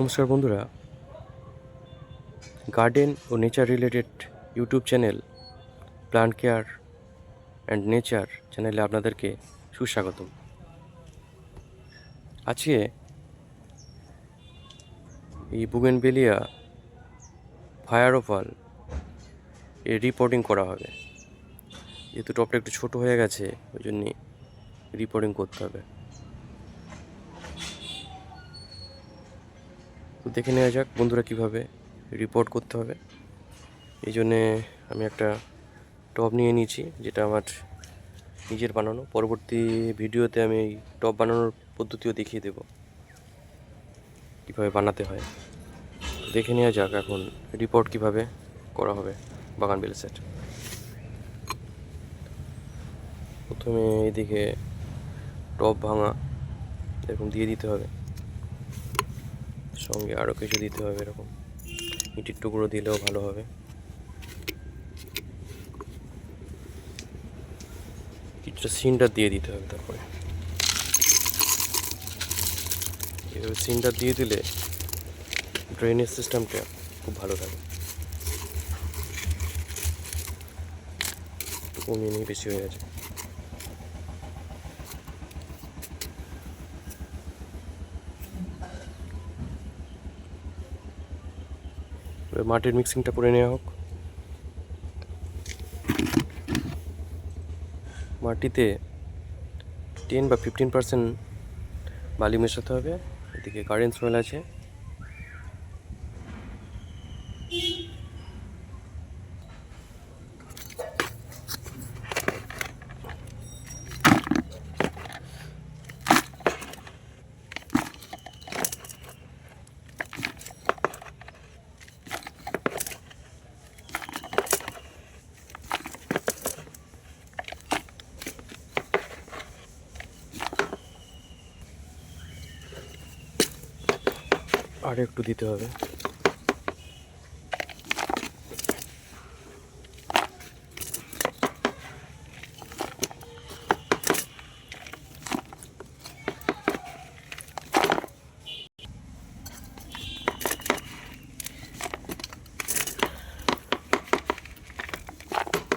নমস্কার বন্ধুরা। Garden O nature related YouTube channel plant care and nature চ্যানেলে আপনাদেরকে সুস্বাগতম। আজকে এই বুগেনবেলিয়া ফায়ার অফাল এর রিপোর্টিং করা হবে। যেহেতু টপটা একটু ছোট হয়ে গেছে, ওই জন্যে রিপোর্টিং করতে হবে। তো দেখে নেওয়া যাক বন্ধুরা কীভাবে রিপোর্ট করতে হবে। এই জন্যে আমি একটা টব নিয়ে নিয়েছি, যেটা আমার নিজের বানানো। পরবর্তী ভিডিওতে আমি এই টব বানানোর পদ্ধতিও দেখিয়ে দেব, কীভাবে বানাতে হয়। দেখে নেওয়া যাক এখন রিপোর্ট কীভাবে করা হবে বাগান বেল সেট প্রথমে এদিকে টব ভাঙা এরকম দিয়ে দিতে হবে। সঙ্গে আরও কিছু দিতে হবে এরকম। ইটের টুকরো দিলেও ভালো হবে। কিছুটা সিনটা দিয়ে দিতে হবে তারপরে। এভাবে সিনটা দিয়ে দিলে ড্রেনেজ সিস্টেমটা খুব ভালো থাকে। কমিয়ে নিয়ে বেশি হয়ে গেছে মাটির মিক্সিংটা করে নেওয়া হোক। মাটিতে টেন বা ফিফটিন পার্সেন্ট বালি মেশাতে হবে। এদিকে গার্ডেন সয়েল আছে। আর একটু দিতে হবে।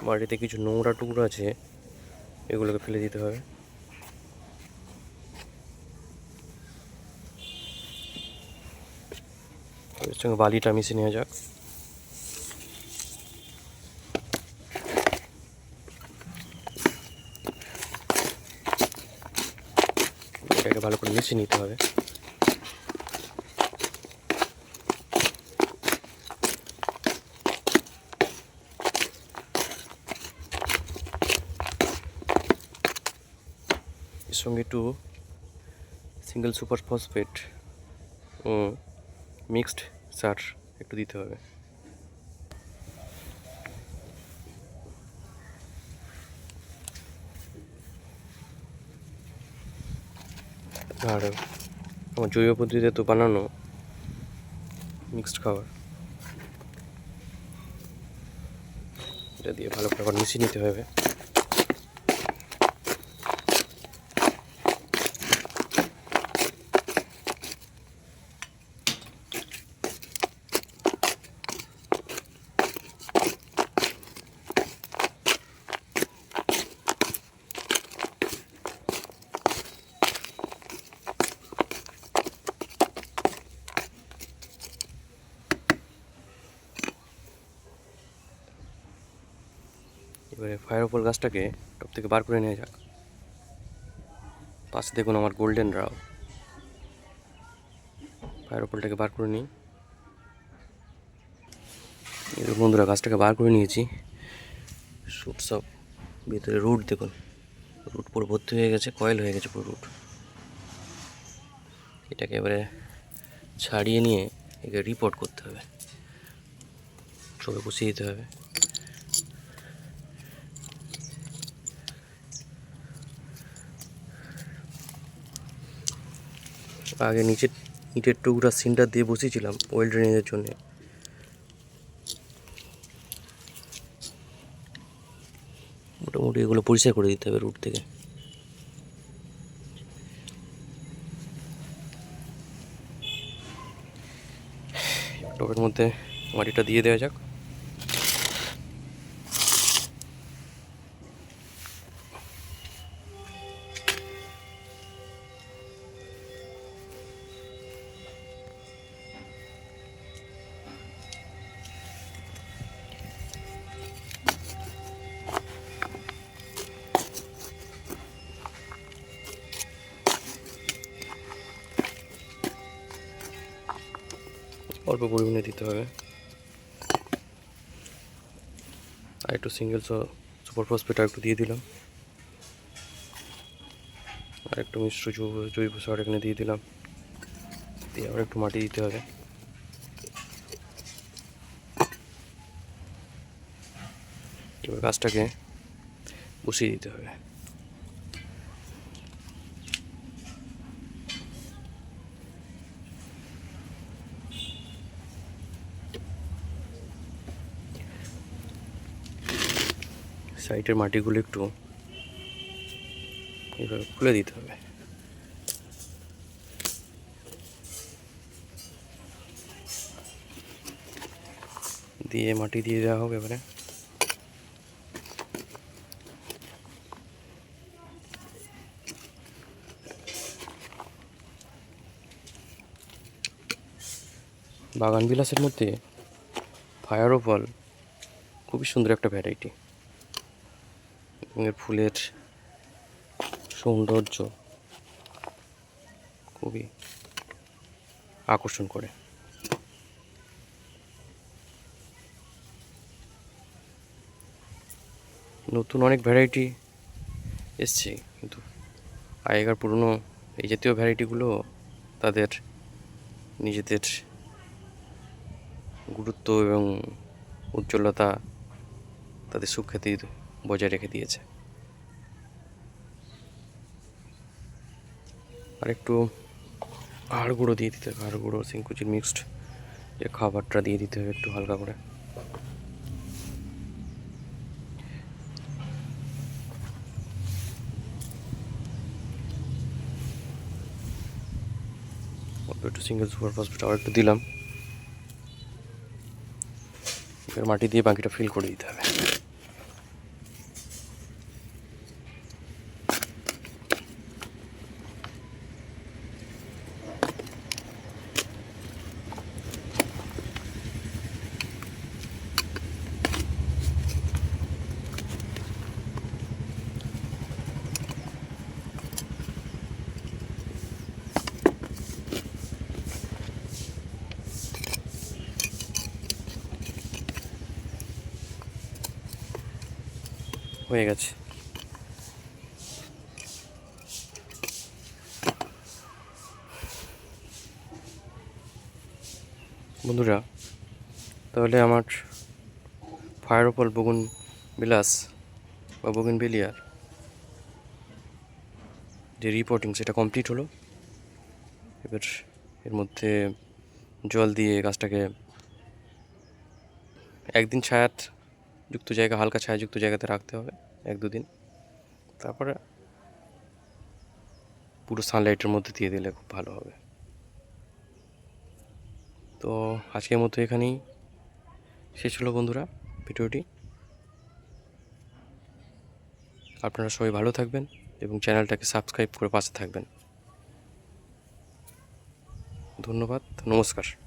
বাড়িতে কিছু নোংরা টুকরো আছে এগুলোকে ফেলে দিতে হবে এর সঙ্গে বালিটা মিশিয়ে নেওয়া যাক। এটাকে ভালো করে মিশিয়ে নিতে হবে। এর সঙ্গে একটু সিঙ্গেল সুপার ফসফেট ও মিক্সড সার একটু দিতে হবে। আর আমার জৈব পদ্ধতিতে তো বানানো মিক্সড খাবার। এটা দিয়ে ভালো আবার মিশিয়ে নিতে হবে। এবারে ফায়ার ওপর গাছটাকে টপ থেকে বার করে নেওয়া যাক। পাশে দেখুন আমার গোল্ডেন রাও। ফায়ার ওপলটাকে বার করে নিই। বন্ধুরা, গাছটাকে বার করে নিয়েছি। শুট সব ভিতরে রুট দেখুন। রুট পুরো ভর্তি হয়ে গেছে কয়েল হয়ে গেছে পুরো রুট এটাকে এবারে ছাড়িয়ে নিয়ে একে রিপোর্ট করতে হবে। সবে বসিয়ে দিতে হবে। আগে নিচে ইটের টুকরা সিনটা দিয়ে বসিয়েছিলাম ওয়েল ড্রেনেজের জন্যে। মোটামুটি এগুলো পরিষ্কার করে দিতে হবে রুট থেকে। টবের মধ্যে মাটিটা দিয়ে দেওয়া যাক। অল্প পরিমাণে দিতে হবে। আর একটু সিঙ্গেল সুপার ফসফেট একটু দিয়ে দিলাম। আর একটু মিশ্র জৈব জৈব সার এখানে দিয়ে দিলাম। দিয়ে আবার একটু মাটি দিতে হবে। এবার গাছটাকে বসিয়ে দিতে হবে। সাইডের মাটিগুলো একটু এইভাবে খুলে দিতে হবে। দিয়ে মাটি দিয়ে দেওয়া হোক এবারে। বাগান বিলাসের মধ্যে ফায়ারও ফল খুবই সুন্দর একটা ভ্যারাইটি। ফুলের সৌন্দর্য খুবই আকর্ষণ করে। নতুন অনেক ভ্যারাইটি এসছে, কিন্তু আগেকার পুরনো এই জাতীয় ভ্যারাইটিগুলো তাদের নিজেদের গুরুত্ব এবং উজ্জ্বলতা তাদের সুখ্যাতি বজায় রেখে দিয়েছে। আর একটু হাড় গুঁড়ো দিয়ে দিতে হবে হাড় গুঁড়ো, সিংকুচির মিক্সড যে খাবারটা দিয়ে দিতে হবে একটু হালকা করে। একটু সিঙ্গেল সুপার ফসফেট আবার একটু দিলাম। এবার মাটি দিয়ে বাকিটা ফিল করে দিতে হবে। হয়ে গেছে। বন্ধুরা, তাহলে আমার ফায়ার ওপল বগুন বিলাস বা বগুন বেলিয়ার যে রিপোর্টিং সেটা কমপ্লিট হলো। এবার এর মধ্যে জল দিয়ে গাছটাকে একদিন ছায়াত যুক্ত জায়গা, হালকা ছায়াযুক্ত জায়গাতে রাখতে হবে। এক দুদিন। তারপরে পুরো সানলাইটের মধ্যে দিয়ে দিলে খুব ভালো হবে। তো আজকের মতো এখানেই শেষ হলো বন্ধুরা ভিডিওটি। আপনারা সবাই ভালো থাকবেন এবং চ্যানেলটাকে সাবস্ক্রাইব করে পাশে থাকবেন। ধন্যবাদ, নমস্কার।